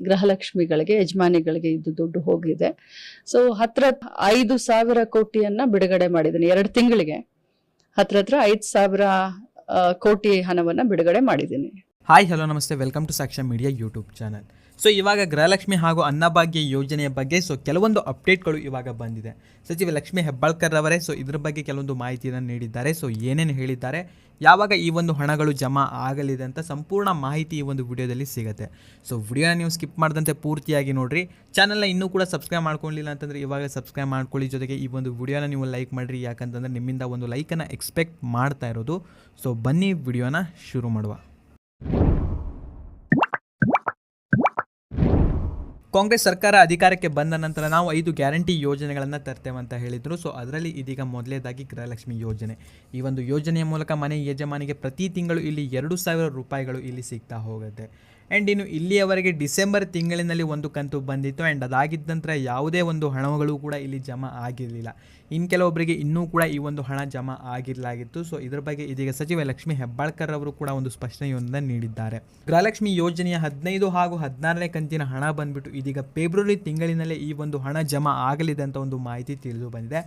ಗೃಹಲಕ್ಷ್ಮಿಗಳಿಗೆ, ಯಜಮಾನಿಗಳಿಗೆ ಇದು ದುಡ್ಡು ಹೋಗಿದೆ. ಸೊ ಹತ್ರ ಐದು ಸಾವಿರ ಕೋಟಿಯನ್ನ ಬಿಡುಗಡೆ ಮಾಡಿದ್ದೀನಿ. ಎರಡು ತಿಂಗಳಿಗೆ ಹತ್ರ ಹತ್ರ ಐದು ಸಾವಿರ ಕೋಟಿ ಹಣವನ್ನ ಬಿಡುಗಡೆ ಮಾಡಿದ್ದೀನಿ. ಹಾಯ್ ಹಲೋ ನಮಸ್ತೆ. Welcome to Sakshya media YouTube channel so ಇವಾಗ ಗೃಹಲಕ್ಷ್ಮಿ ಹಾಗೂ ಅನ್ನಭಾಗ್ಯ ಯೋಜನೆಯ ಬಗ್ಗೆ ಸೊ ಕೆಲವೊಂದು ಅಪ್ಡೇಟ್ಗಳು ಇವಾಗ ಬಂದಿದೆ. ಸಚಿವ ಲಕ್ಷ್ಮಿ ಹೆಬ್ಬಾಳ್ಕರ್ ಅವರೇ ಸೊ ಇದ್ರ ಬಗ್ಗೆ ಕೆಲವೊಂದು ಮಾಹಿತಿಯನ್ನು ನೀಡಿದ್ದಾರೆ. ಸೊ ಏನೇನು ಹೇಳಿದ್ದಾರೆ? ಯಾವಾಗ ಈ ಒಂದು ಹಣಗಳು ಜಮಾ ಆಗಲಿದೆ ಅಂತ ಸಂಪೂರ್ಣ ಮಾಹಿತಿ ಈ ಒಂದು ವಿಡಿಯೋದಲ್ಲಿ ಸಿಗುತ್ತೆ. ಸೊ ವಿಡಿಯೋನ ನೀವು ಸ್ಕಿಪ್ ಮಾಡಿದಂತೆ ಪೂರ್ತಿಯಾಗಿ ನೋಡಿರಿ. ಚಾನಲ್ನ ಇನ್ನೂ ಕೂಡ ಸಬ್ಸ್ಕ್ರೈಬ್ ಮಾಡ್ಕೊಳ್ಳಿಲ್ಲ ಅಂತಂದರೆ ಇವಾಗ ಸಬ್ಸ್ಕ್ರೈಬ್ ಮಾಡ್ಕೊಳ್ಳಿ. ಜೊತೆಗೆ ಈ ಒಂದು ವಿಡಿಯೋನ ನೀವು ಲೈಕ್ ಮಾಡಿರಿ. ಯಾಕಂತಂದರೆ ನಿಮ್ಮಿಂದ ಒಂದು ಲೈಕನ್ನು ಎಕ್ಸ್ಪೆಕ್ಟ್ ಮಾಡ್ತಾ ಇರೋದು. ಸೊ ಬನ್ನಿ ವಿಡಿಯೋನ ಶುರು ಮಾಡುವ. ಕಾಂಗ್ರೆಸ್ ಸರ್ಕಾರ ಅಧಿಕಾರಕ್ಕೆ ಬಂದ ನಂತರ ನಾವು ಐದು ಗ್ಯಾರಂಟಿ ಯೋಜನೆಗಳನ್ನು ತರ್ತೇವೆ ಅಂತ ಹೇಳಿದರು. ಸೊ ಅದರಲ್ಲಿ ಇದೀಗ ಮೊದಲೇದಾಗಿ ಗೃಹಲಕ್ಷ್ಮಿ ಯೋಜನೆ. ಈ ಒಂದು ಯೋಜನೆಯ ಮೂಲಕ ಮನೆ ಯಜಮಾನಿಗೆ ಪ್ರತಿ ತಿಂಗಳು ಇಲ್ಲಿ ಎರಡು ಸಾವಿರ ರೂಪಾಯಿಗಳು ಇಲ್ಲಿ ಸಿಗ್ತಾ ಹೋಗುತ್ತೆ. ಆ್ಯಂಡ್ ಇನ್ನು ಇಲ್ಲಿಯವರೆಗೆ ಡಿಸೆಂಬರ್ ತಿಂಗಳಿನಲ್ಲಿ ಒಂದು ಕಂತು ಬಂದಿತ್ತು. ಆ್ಯಂಡ್ ಅದಾಗಿದ್ದ ನಂತರ ಯಾವುದೇ ಒಂದು ಹಣಗಳು ಕೂಡ ಇಲ್ಲಿ ಜಮಾ ಆಗಿರಲಿಲ್ಲ. ಇನ್ನು ಕೆಲವೊಬ್ಬರಿಗೆ ಇನ್ನೂ ಕೂಡ ಈ ಒಂದು ಹಣ ಜಮಾ ಆಗಿರಲಾಗಿತ್ತು. ಸೊ ಇದ್ರ ಬಗ್ಗೆ ಇದೀಗ ಸಚಿವ ಲಕ್ಷ್ಮಿ ಹೆಬ್ಬಾಳ್ಕರ್ ಅವರು ಕೂಡ ಒಂದು ಸ್ಪಷ್ಟನೆಯೊಂದನ್ನು ನೀಡಿದ್ದಾರೆ. ಗೃಹಲಕ್ಷ್ಮಿ ಯೋಜನೆಯ ಹದಿನೈದು ಹಾಗೂ ಹದಿನಾರನೇ ಕಂತಿನ ಹಣ ಬಂದ್ಬಿಟ್ಟು ಇದೀಗ ಫೆಬ್ರವರಿ ತಿಂಗಳಿನಲ್ಲೇ ಈ ಒಂದು ಹಣ ಜಮಾ ಆಗಲಿದೆ ಅಂತ ಒಂದು ಮಾಹಿತಿ ತಿಳಿದು ಬಂದಿದೆ.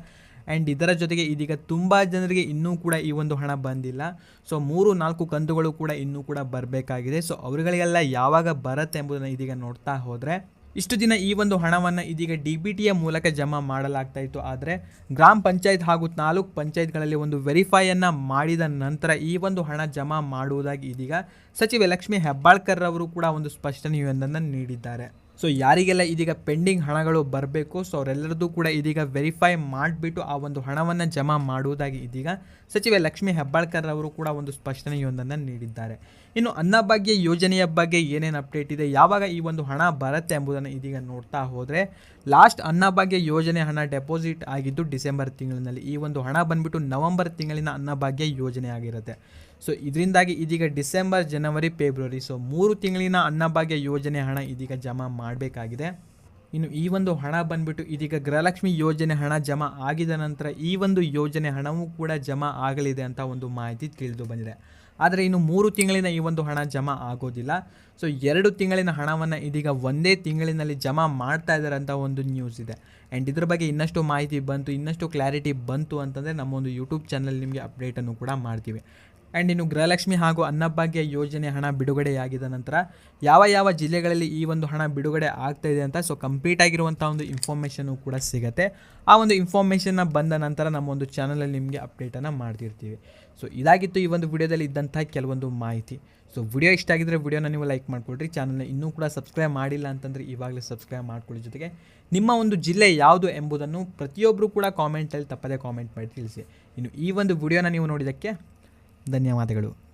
ಆ್ಯಂಡ್ ಇದರ ಜೊತೆಗೆ ಇದೀಗ ತುಂಬ ಜನರಿಗೆ ಇನ್ನೂ ಕೂಡ ಈ ಒಂದು ಹಣ ಬಂದಿಲ್ಲ. ಸೊ ಮೂರು, ನಾಲ್ಕು ಕಂತುಗಳು ಕೂಡ ಇನ್ನೂ ಕೂಡ ಬರಬೇಕಾಗಿದೆ. ಸೊ ಅವರುಗಳಿಗೆಲ್ಲ ಯಾವಾಗ ಬರುತ್ತೆ ಎಂಬುದನ್ನು ಇದೀಗ ನೋಡ್ತಾ ಹೋದರೆ, ಇಷ್ಟು ದಿನ ಈ ಒಂದು ಹಣವನ್ನು ಇದೀಗ ಡಿ ಬಿ ಟಿಯ ಮೂಲಕ ಜಮಾ ಮಾಡಲಾಗ್ತಾ ಇತ್ತು. ಆದರೆ, ಗ್ರಾಮ ಪಂಚಾಯತ್ ಹಾಗೂ ತಾಲೂಕು ಪಂಚಾಯತ್ಗಳಲ್ಲಿ ಒಂದು ವೆರಿಫೈಯನ್ನು ಮಾಡಿದ ನಂತರ ಈ ಒಂದು ಹಣ ಜಮಾ ಮಾಡುವುದಾಗಿ ಇದೀಗ ಸಚಿವೆ ಲಕ್ಷ್ಮಿ ಹೆಬ್ಬಾಳ್ಕರ್ ಅವರು ಕೂಡ ಒಂದು ಸ್ಪಷ್ಟನೆಯೊಂದನ್ನು ನೀಡಿದ್ದಾರೆ. ಸೊ ಯಾರಿಗೆಲ್ಲ ಇದೀಗ ಪೆಂಡಿಂಗ್ ಹಣಗಳು ಬರಬೇಕು ಸೊ ಅವರೆಲ್ಲರದ್ದು ಕೂಡ ಇದೀಗ ವೆರಿಫೈ ಮಾಡಿಬಿಟ್ಟು ಆ ಒಂದು ಹಣವನ್ನು ಜಮಾ ಮಾಡುವುದಾಗಿ ಇದೀಗ ಸಚಿವೆ ಲಕ್ಷ್ಮಿ ಹೆಬ್ಬಾಳ್ಕರ್ ಅವರು ಕೂಡ ಒಂದು ಸ್ಪಷ್ಟನೆಯೊಂದನ್ನು ನೀಡಿದ್ದಾರೆ. ಇನ್ನು ಅನ್ನಭಾಗ್ಯ ಯೋಜನೆಯ ಬಗ್ಗೆ ಏನೇನು ಅಪ್ಡೇಟ್ ಇದೆ, ಯಾವಾಗ ಈ ಒಂದು ಹಣ ಬರುತ್ತೆ ಎಂಬುದನ್ನು ಇದೀಗ ನೋಡ್ತಾ ಹೋದರೆ ಲಾಸ್ಟ್ ಅನ್ನಭಾಗ್ಯ ಯೋಜನೆ ಹಣ ಡೆಪಾಸಿಟ್ ಆಗಿದ್ದು ಡಿಸೆಂಬರ್ ತಿಂಗಳಿನಲ್ಲಿ. ಈ ಒಂದು ಹಣ ಬಂದ್ಬಿಟ್ಟು ನವೆಂಬರ್ ತಿಂಗಳಿನ ಅನ್ನಭಾಗ್ಯ ಯೋಜನೆ ಆಗಿರುತ್ತೆ. ಸೊ ಇದರಿಂದಾಗಿ ಇದೀಗ ಡಿಸೆಂಬರ್, ಜನವರಿ, ಫೆಬ್ರವರಿ ಸೊ ಮೂರು ತಿಂಗಳಿನ ಅನ್ನಭಾಗ್ಯ ಯೋಜನೆ ಹಣ ಇದೀಗ ಜಮಾ ಮಾಡಬೇಕಾಗಿದೆ. ಇನ್ನು ಈ ಒಂದು ಹಣ ಬಂದ್ಬಿಟ್ಟು ಇದೀಗ ಗೃಹಲಕ್ಷ್ಮಿ ಯೋಜನೆ ಹಣ ಜಮಾ ಆಗಿದ ನಂತರ ಈ ಒಂದು ಯೋಜನೆ ಹಣವೂ ಕೂಡ ಜಮಾ ಆಗಲಿದೆ ಅಂತ ಒಂದು ಮಾಹಿತಿ ತಿಳಿದು ಬಂದಿದೆ. ಆದರೆ ಇನ್ನು ಮೂರು ತಿಂಗಳಿನ ಈ ಒಂದು ಹಣ ಜಮಾ ಆಗೋದಿಲ್ಲ. ಸೊ ಎರಡು ತಿಂಗಳಿನ ಹಣವನ್ನು ಇದೀಗ ಒಂದೇ ತಿಂಗಳಿನಲ್ಲಿ ಜಮಾ ಮಾಡ್ತಾ ಇದ್ದಾರೆ ಅಂತ ಒಂದು ನ್ಯೂಸ್ ಇದೆ. ಆ್ಯಂಡ್ ಇದ್ರ ಬಗ್ಗೆ ಇನ್ನಷ್ಟು ಮಾಹಿತಿ ಬಂತು, ಇನ್ನಷ್ಟು ಕ್ಲಾರಿಟಿ ಬಂತು ಅಂತಂದರೆ ನಮ್ಮ ಒಂದು ಯೂಟ್ಯೂಬ್ ಚಾನಲ್ ನಿಮಗೆ ಅಪ್ಡೇಟನ್ನು ಕೂಡ ಮಾಡ್ತೀವಿ. ಆ್ಯಂಡ್ ಇನ್ನು ಗೃಹಲಕ್ಷ್ಮಿ ಹಾಗೂ ಅನ್ನಭಾಗ್ಯ ಯೋಜನೆ ಹಣ ಬಿಡುಗಡೆಯಾಗಿದ ನಂತರ ಯಾವ ಯಾವ ಜಿಲ್ಲೆಗಳಲ್ಲಿ ಈ ಒಂದು ಹಣ ಬಿಡುಗಡೆ ಆಗ್ತಾ ಇದೆ ಅಂತ ಸೊ ಕಂಪ್ಲೀಟ್ ಆಗಿರುವಂಥ ಒಂದು ಇನ್ಫಾರ್ಮೇಷನು ಕೂಡ ಸಿಗುತ್ತೆ. ಆ ಒಂದು ಇನ್ಫಾರ್ಮೇಷನ್ನ ಬಂದ ನಂತರ ನಮ್ಮ ಒಂದು ಚಾನಲಲ್ಲಿ ನಿಮಗೆ ಅಪ್ಡೇಟನ್ನು ಮಾಡ್ತಿರ್ತೀವಿ. ಸೊ ಇದಾಗಿತ್ತು ಈ ಒಂದು ವಿಡಿಯೋದಲ್ಲಿ ಇದ್ದಂಥ ಕೆಲವೊಂದು ಮಾಹಿತಿ. ಸೊ ವಿಡಿಯೋ ಇಷ್ಟ ಆಗಿದ್ದರೆ ವಿಡಿಯೋನ ನೀವು ಲೈಕ್ ಮಾಡ್ಕೊಳ್ರಿ ಚಾನಲ್ನ ಇನ್ನೂ ಕೂಡ ಸಬ್ಸ್ಕ್ರೈಬ್ ಮಾಡಿಲ್ಲ ಅಂತಂದರೆ ಇವಾಗಲೇ ಸಬ್ಸ್ಕ್ರೈಬ್ ಮಾಡ್ಕೊಳ್ಳಿ ಜೊತೆಗೆ ನಿಮ್ಮ ಒಂದು ಜಿಲ್ಲೆ ಯಾವುದು ಎಂಬುದನ್ನು ಪ್ರತಿಯೊಬ್ಬರು ಕೂಡ ಕಾಮೆಂಟಲ್ಲಿ ತಪ್ಪದೇ ಕಾಮೆಂಟ್ ಮಾಡಿ ತಿಳಿಸಿ. ಇನ್ನು ಈ ಒಂದು ವಿಡಿಯೋನ ನೀವು ನೋಡಿದ್ದಕ್ಕೆ ಧನ್ಯವಾದಗಳು.